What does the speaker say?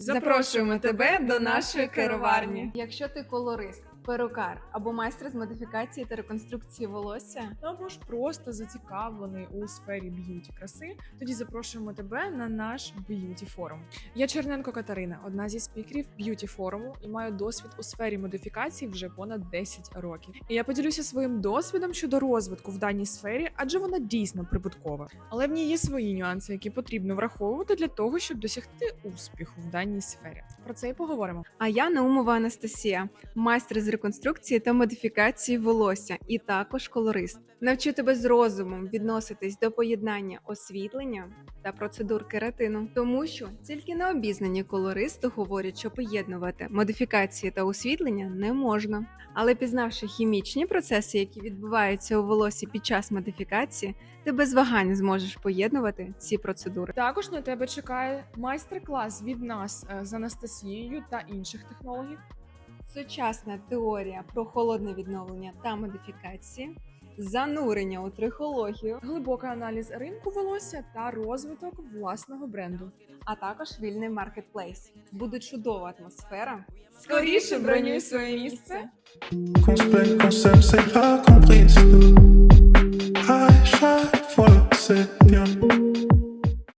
Запрошуємо тебе до нашої керуварні. Якщо ти колорист, перукар або майстер з модифікації та реконструкції волосся, або ж просто зацікавлений у сфері б'юті краси, тоді запрошуємо тебе на наш б'юті форум. Я Черненко Катерина, одна зі спікерів б'юті форуму, і маю досвід у сфері модифікації вже понад 10 років. І я поділюся своїм досвідом щодо розвитку в даній сфері, адже вона дійсно прибуткова. Але в ній є свої нюанси, які потрібно враховувати для того, щоб досягти успіху в даній сфері. Про це і поговоримо. а я Наумова Анастасія, майстер з реконструкції та модифікації волосся, і також колорист. Навчу тебе з розумом відноситись до поєднання освітлення та процедур кератину, тому що тільки необізнані колористи говорять, що поєднувати модифікації та освітлення не можна. Але пізнавши хімічні процеси, які відбуваються у волосі під час модифікації, ти без вагань зможеш поєднувати ці процедури. Також на тебе чекає майстер-клас від нас е, з Анастасією та інших технологів. Сучасна теорія про холодне відновлення та модифікації, занурення у трихологію, глибокий аналіз ринку волосся та розвиток власного бренду. а також вільний маркетплейс. Буде чудова атмосфера. Скоріше бронюй своє місце.